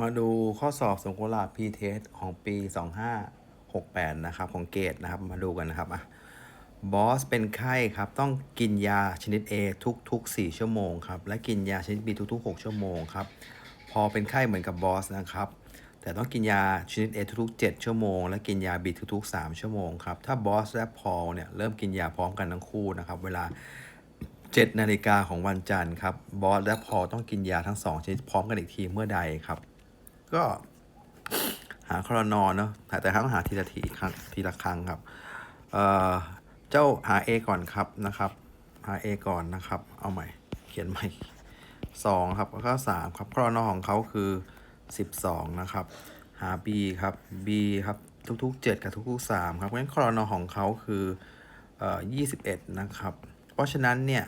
มาดูข้อสอบสงกุลาพีเทสของปี 2568 นะครับ ของเกตนะครับ มาดูกันนะครับอะบอสเป็นไข้ครับ ต้องกินยาชนิด A ทุก ๆ 4 ชั่วโมงครับ และกินยาชนิด B ทุก ๆ 6 ชั่วโมงครับ พอเป็นไข้เหมือนกับบอสนะครับ แต่ต้องกินยาชนิด A ทุกๆ 7 ชั่วโมง และกินยา B ทุก ๆ 3 ชั่วโมงครับ ถ้าบอสและพอลเนี่ยเริ่มกินยาพร้อมกันทั้งคู่นะครับ เวลา7นาฬิกาของวันจันทร์ครับ บอสและพอลต้องกินยาทั้ง 2 ชนิดพร้อมกันอีกทีเมื่อใดครับ ก็หาครนอเนาะแต่ต้งหาทีละทีครั้งทีละครั้งครับเอ่อเจ้าหา A ก่อนครับนะครับ หา A ก่อนนะครับ เอาใหม่ เขียนใหม่สองครับแล้วก็สามครับครนอของเขาคือสิบสองนะครับ หา B ครับ B ครับทุกๆ7กับทุกๆ3ครับเพราะฉะนั้นครนอของเขาคือเอ่อ21นะครับ เพราะฉะนั้นเนี่ย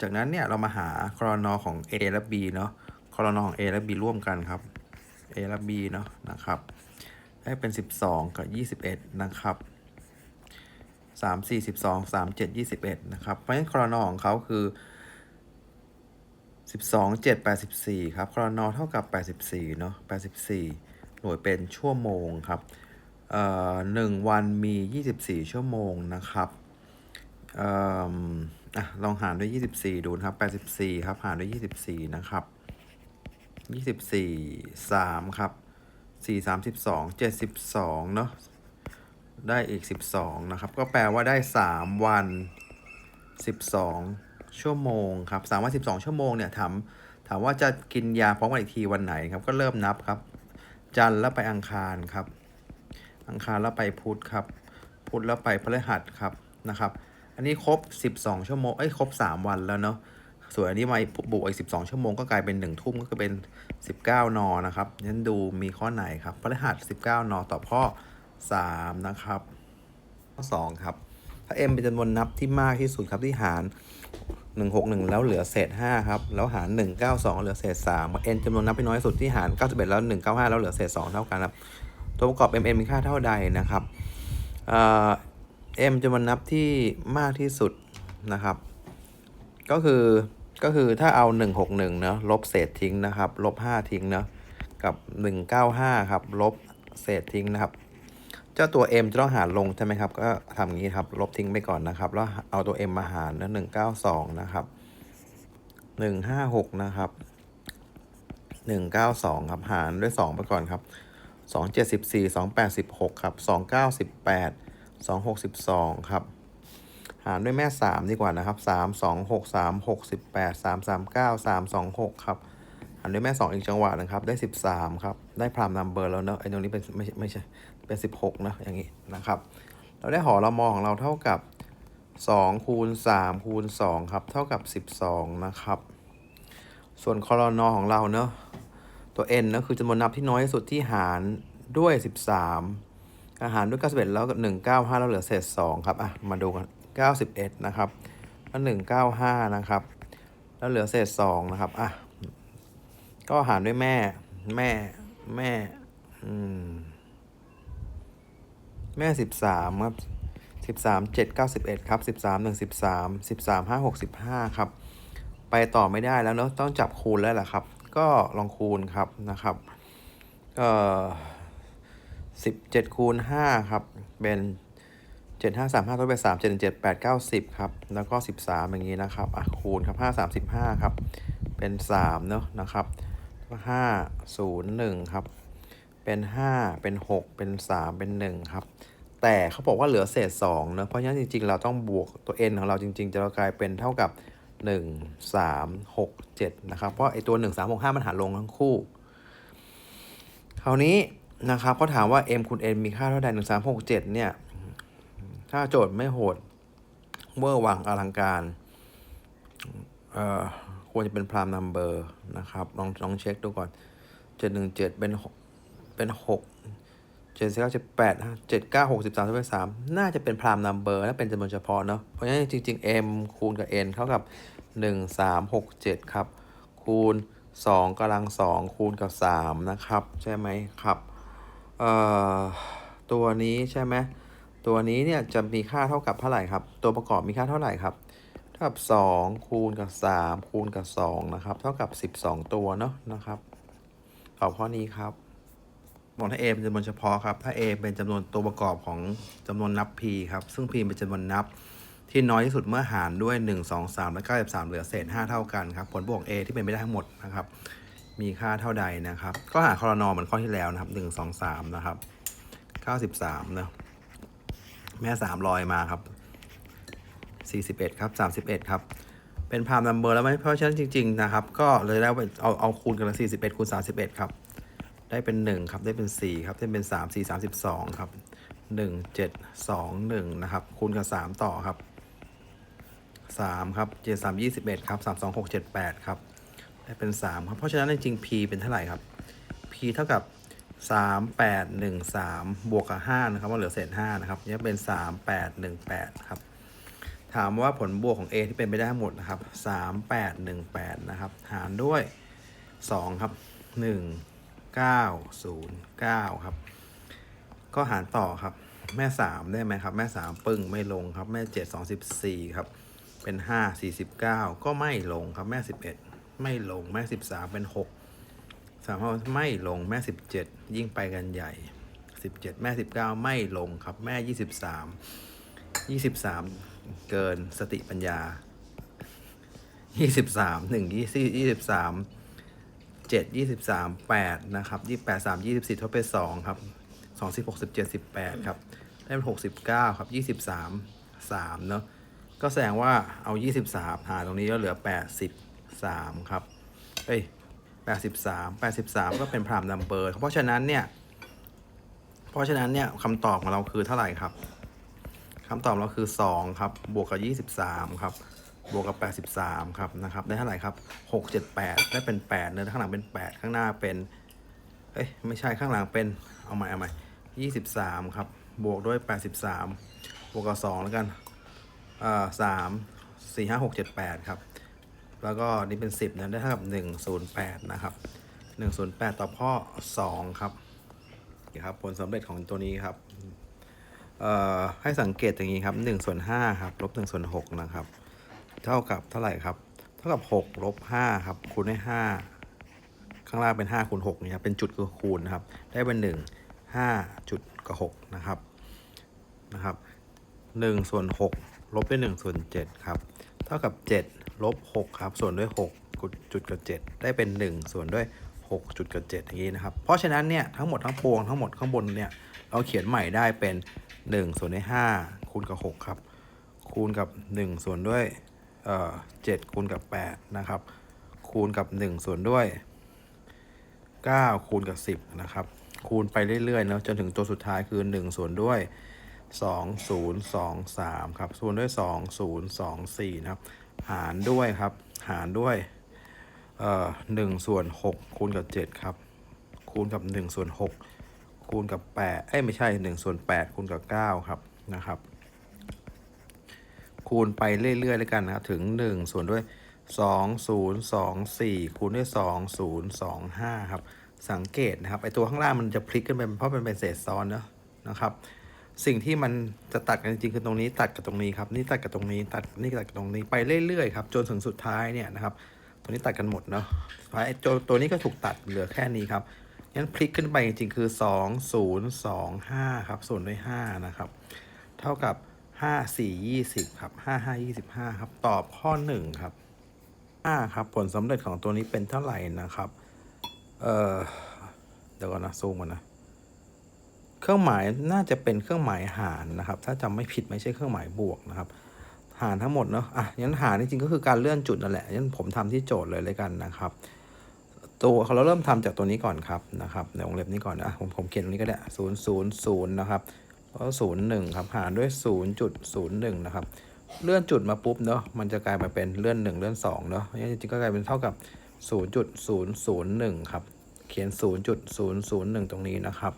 จากนั้นเนี่ยเรามาหาครนอของ A และ B เนาะ ครนอของ A และ B ร่วมกันครับ A และ B เนาะนะครับได้เป็น 12 กับ 21 นะครับ3 4 12 3 7 21 นะครับ เพราะฉะนั้นครนอของเขาคือ 12 7 84 ครับครนอเท่ากับ 84 เนาะ84 หน่วยเป็นชั่วโมงครับเอ่อหนึ่งวันมี 24 ชั่วโมงนะครับเอ่ออะลองหารด้วย 24 ดูนะครับ 84 ครับ หารด้วย 24 นะครับ 24 3ครับ4 3 12 72เนาะได้อีก12นะครับ ก็แปลว่าได้3วัน12ชั่วโมงครับ3วัน12ชั่วโมงเนี่ยถามถามว่าจะกินยาพร้อมกันอีกทีวันไหนครับ ก็เริ่มนับครับ จันทร์แล้วไปอังคารครับ อังคารแล้วไปพุธครับ พุธแล้วไปพฤหัสครับนะครับ อันนี้ครบ 12 ชั่วโมงเอ้ยครบ 3 วันแล้วเนาะ ส่วนอันนี้มาบวกอีก 12 ชั่วโมงก็กลายเป็น 1 ทุ่มก็คือเป็น 19 นอนะครับงั้นดูมีข้อไหนครับพฤหัส 19 นอตอบข้อ 3 นะครับ ข้อ 2 ครับ ถ้า m เป็นจำนวนนับที่มากที่สุดครับที่หาร 161 แล้วเหลือเศษ 5 ครับ แล้วหาร 192 เหลือเศษ3 n จำนวนนับที่น้อยที่สุดที่หาร 91 แล้ว 195 แล้วเหลือเศษ 2 เท่ากันครับ ตัวประกอบ m n มีค่าเท่าใดนะครับเอ่อ m จำนวนนับที่มากที่สุดนะครับ ก็คือ ก็คือถ้าเอา 161เนาะลบเศษทิ้งนะครับ ลบ 5 ทิ้งเนาะกับ 195 ครับ ลบเศษทิ้งนะครับ เจ้าตัว m จะต้องหารลงใช่ไหมครับ ก็ทำอย่างนี้ครับ ลบทิ้งไปก่อนนะครับ แล้วเอาตัว m มาหารแล้ว192 นะครับ 156 นะครับ 192 ครับ หารด้วย 2 ไปก่อนครับ 274 286 ครับ 298 262 ครับ หารด้วยแม่ 3 ดีกว่านะครับ 3 2 6 3 68 3 3 9 3 2 6 ครับหารด้วยแม่ 2 อีกจังหวะนะครับ ได้ 13 ครับ ได้พรามนัมเบอร์แล้วเนอะไอ้ตรงนี้เป็นไม่ใช่ไม่ใช่ เป็น 16 นะ อย่างนี้นะครับ เราได้หอละมอของเราเท่ากับ2คูณ3คูณ2ครับ เท่ากับ 12 นะครับ ส่วนคอรนอของเราเนอะตัว n นะคือจำนวนนับที่น้อยที่สุดที่หารด้วย 13อาหารด้วย91แล้วก็195 แล้วเหลือเศษ2ครับ อะ มาดูกัน 91 นะครับ แล้ว 195 นะครับ แล้วเหลือเศษ2นะครับ อะ ก็หารด้วยแม่ แม่ แม่ อืม แม่ 13 ครับ13 7 91ครับ13 1 13 13 5 65ครับ ไปต่อไม่ได้แล้วเนอะต้องจับคูณแล้วแหละครับ ก็ลองคูณครับนะครับเอ่อสิบเจ็ดคูณห้าครับ เป็น เจ็ดห้าสามห้าลบไปสามเจ็ดเจ็ดแปดเก้าสิบครับแล้วก็สิบสามอย่างนี้นะครับอะคูณครับห้าสามสิบห้าครับเป็นสามเนอะนะครับห้าศูนย์หนึ่งครับเป็นห้าเป็นหกเป็นสามเป็นหนึ่งครับ แต่เขาบอกว่าเหลือเศษสองเนะเพราะฉะนั้นจริง ๆ เราต้องบวกตัว n ของเราจริง ๆ จะกลายเป็นเท่ากับ 1 3 6 7นะครับเพราะไอตัว 1 3 6 5 มันหารลงทั้งคู่ คราวนี้นะครับเขาถามว่า m คูณ n มีค่าเท่าใด1 3 6 7เนี่ย ถ้าโจทย์ไม่โหด เวอร์วังอลังการ เอ่อ ควรจะเป็นพรามนัมเบอร์นะครับ ลองลองเช็คดูก่อน717เจ็ดเป็นหกเป็น6เจ็ดสิบเก้าเจ็ดแปดเจ็ดเก้าหกสิบสามสิบสามน่าจะเป็นพรามนัมเบอร์และเป็นจำนวนเฉพาะเนาะ เพราะฉะนั้นจริงๆ m คูณกับ n เท่ากับหนึ่งสามหกเจ็ดครับ คูณสองกำลังสองคูณกับสามนะครับ ใช่ไหมครับ เอ่อ ตัวนี้ใช่ไหม ตัวนี้เนี่ยจะมีค่าเท่ากับเท่าไหร่ครับ ตัวประกอบมีค่าเท่าไหร่ครับ เท่ากับสองคูณกับสามคูณกับสองนะครับเท่ากับสิบสองตัวเนาะนะครับตอบข้อนี้ครับบอกถ้า a เป็นจำนวนเฉพาะครับถ้า a เป็นจำนวนตัวประกอบของจำนวนนับ p ครับ ซึ่ง p เป็นจำนวนนับที่น้อยที่สุดเมื่อหารด้วย 1 2 3 และ 93 เหลือเศษ 5 เท่ากันครับ ผลบวก a ที่เป็นไปได้ทั้งหมดนะครับ มีค่าเท่าใดนะครับ ก็หาคอรนอเหมือนข้อที่แล้วนะครับ 1 2 3 นะครับ 93เนะ แม่สามลอยมาครับสี่สิบเอ็ดครับสามสิบเอ็ดครับ เป็นพามนัมเบอร์แล้วไหมเพราะฉะนั้นจริง ๆ นะครับ ก็เลยแล้วเอาเอาคูณกันละสี่สิบเอ็ดคูณสามสิบเอ็ดครับ ได้เป็นหนึ่งครับ ได้เป็นสี่ครับ ได้เป็นสามสี่สามสิบสองครับหนึ่งเจ็ดสองหนึ่งนะครับ คูณกับสามต่อครับสามครับเจ็ดสามยี่สิบเอ็ดครับสามสองหกเจ็ดแปดครับ ได้เป็นสามครับ เพราะฉะนั้นจริงๆ p เป็นเท่าไหร่ครับ p เท่ากับ 3 8 1 3บวกกับ5นะครับว่าเหลือเศษ5นะครับนี่เป็น3 8 1 8ครับ ถามว่าผลบวกของ a ที่เป็นไปได้หมดนะครับ3 8 1 8นะครับ หารด้วย2ครับ1 9 0 9ครับ ก็หารต่อครับ แม่3ได้ไหมครับ แม่3ปึ้งไม่ลงครับ แม่7 2 14ครับเป็น5 49ก็ไม่ลงครับ แม่11ไม่ลงแม่13เป็น6 สามห้าไม่ลงแม่17ยิ่งไปกันใหญ่17แม่19ไม่ลงครับแม่23 23เกินสติปัญญา23 1 20 23 7 23 8นะครับ28 3 24ทดไป2ครับ2 16 17 18ครับได้เป็น69ครับ23 3เนอะก็แสดงว่าเอา23หารตรงนี้ก็เหลือ83ครับเอ้ย 83 83 ก็เป็นพรามนัมเบอร์เพราะฉะนั้นเนี่ย เพราะฉะนั้นเนี่ยคำตอบของเราคือเท่าไหร่ครับคำตอบเราคือ 2 ครับ บวกกับ 23 ครับ บวกกับ 83 ครับนะครับ ได้เท่าไหร่ครับ 6 7 8 ได้เป็น 8 เนื้อข้างหลังเป็น 8 ข้างหน้าเป็น เอ้ย ไม่ใช่ข้างหลังเป็น เอาใหม่เอาใหม่ 23 ครับ บวกด้วย 83 บวกกับ 2 แล้วกันอ่า3 4 5 6 7 8 ครับ แล้วก็นี่เป็น 10นะได้เท่ากับ 108 นะครับ 108 ต่อข้อ2 ครับนี่ครับผลสำเร็จของตัวนี้ครับเอ่อให้สังเกตอย่างนี้ครับ1ส่วน5ครับลบ1ส่วน6นะครับ เท่ากับเท่าไหร่ครับ เท่ากับ6ลบ5ครับคูณด้วย5ข้างล่างเป็น5คูณ6นี่ครับเป็นจุดคือคูณนะครับ ได้เป็น 1 5จุดกับ6นะครับนะครับ1ส่วน6ลบด้วย1ส่วน7ครับ เท่ากับ 7 ลบ 6 ครับ ส่วนด้วย 6 จุดกับ 7 ได้เป็น 1 ส่วนด้วย 6 จุดกับ 7 อย่างนี้นะครับ เพราะฉะนั้นเนี่ยทั้งหมดทั้งปวงทั้งหมดข้างบนเนี่ยเราเขียนใหม่ได้เป็น 1 ส่วนด้วย5คูณกับ 6 ครับ คูณกับ 1 ส่วนด้วยเอ่อ7คูณกับ 8 นะครับ คูณกับ 1 ส่วนด้วย 9 คูณกับ 10 นะครับ คูณไปเรื่อยๆเนาะจนถึงตัวสุดท้ายคือ 1 ส่วนด้วย 2 0 2 3 ครับส่วนด้วย 2 0 2 4 นะครับ หารด้วยครับ หารด้วยเอ่อ1ส่วน6คูณกับ 7 ครับ คูณกับ 1 ส่วน 6 คูณกับ 8 เอ้ย ไม่ใช่ 1 ส่วน 8 คูณกับ 9 ครับ นะครับ คูณไปเรื่อยๆเลยกันนะครับ ถึง 1 ส่วนด้วย 2 0 2 4 คูณด้วย 2 0 2 5 ครับ สังเกตนะครับ ไอตัวข้างล่างมันจะพลิกขึ้นไปเพราะมันเป็นเศษซ้อนเนอะนะครับ สิ่งที่มันจะตัดกันจริงๆคือตรงนี้ตัดกับตรงนี้ครับนี่ตัดกับตรงนี้ตัดนี่ตัดกับตรงนี้ไปเรื่อยๆครับจนถึงสุดท้ายเนี่ยนะครับตัวนี้ตัดกันหมดเนาะสุดท้ายไอ้ตัวตัวนี้ก็ถูกตัดเหลือแค่นี้ครับงั้นพลิกขึ้นไปจริงๆคือ 2 0 2 5ครับส่วนด้วย5นะครับเท่ากับ 5 4 20ครับ5 5 25ครับตอบข้อ1ครับ5ครับผลสำเร็จของตัวนี้เป็นเท่าไหร่นะครับเออเดี๋ยวก่อนนะซูมก่อนนะ เครื่องหมายน่าจะเป็นเครื่องหมายหารนะครับ ถ้าจำไม่ผิดไม่ใช่เครื่องหมายบวกนะครับ หารทั้งหมดเนาะอะงั้นหารจริงๆก็คือการเลื่อนจุดนั่นแหละงั้นผมทำที่โจทย์เลยเลยกันนะครับ ตัวเราเริ่มทำจากตัวนี้ก่อนครับนะครับในวงเล็บนี้ก่อนนะผมผมเขียนตรงนี้ก็ได้ศูนย์ศูนย์ศูนย์นะครับแล้วศูนย์หนึ่งครับหารด้วยศูนย์จุดศูนย์หนึ่งนะครับเลื่อนจุดมาปุ๊บเนาะมันจะกลายมาเป็นเลื่อนหนึ่งเลื่อนสองเนาะงั้นจริงๆก็กลายเป็นเท่ากับศูนย์จุดศูนย์ศูนย์หนึ่งครับ เขียนศูนย์จุดศูนย์ศูนย์หนึ่งตรงนี้นะครับ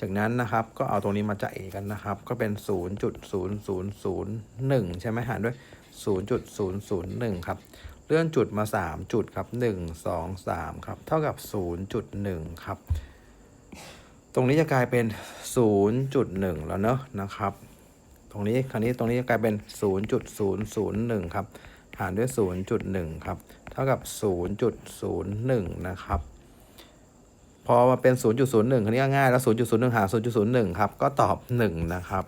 จากนั้นนะครับก็เอาตรงนี้มาจ่ายกันนะครับ ก็เป็น 0.0001 ใช่ไหมหารด้วย 0.001 ครับ เลื่อนจุดมา 3 จุดครับ 1 2 3 ครับ เท่ากับ 0.1 ครับ ตรงนี้จะกลายเป็น 0.1 แล้วเนอะนะครับ ตรงนี้คราวนี้ตรงนี้จะกลายเป็น 0.001 ครับ หารด้วย 0.1 ครับ เท่ากับ 0.01 นะครับ พอมาเป็น 0.01คันนี้ก็ง่ายแล้ว 0.01 หา 0.01 ครับ ก็ตอบ 1 นะครับ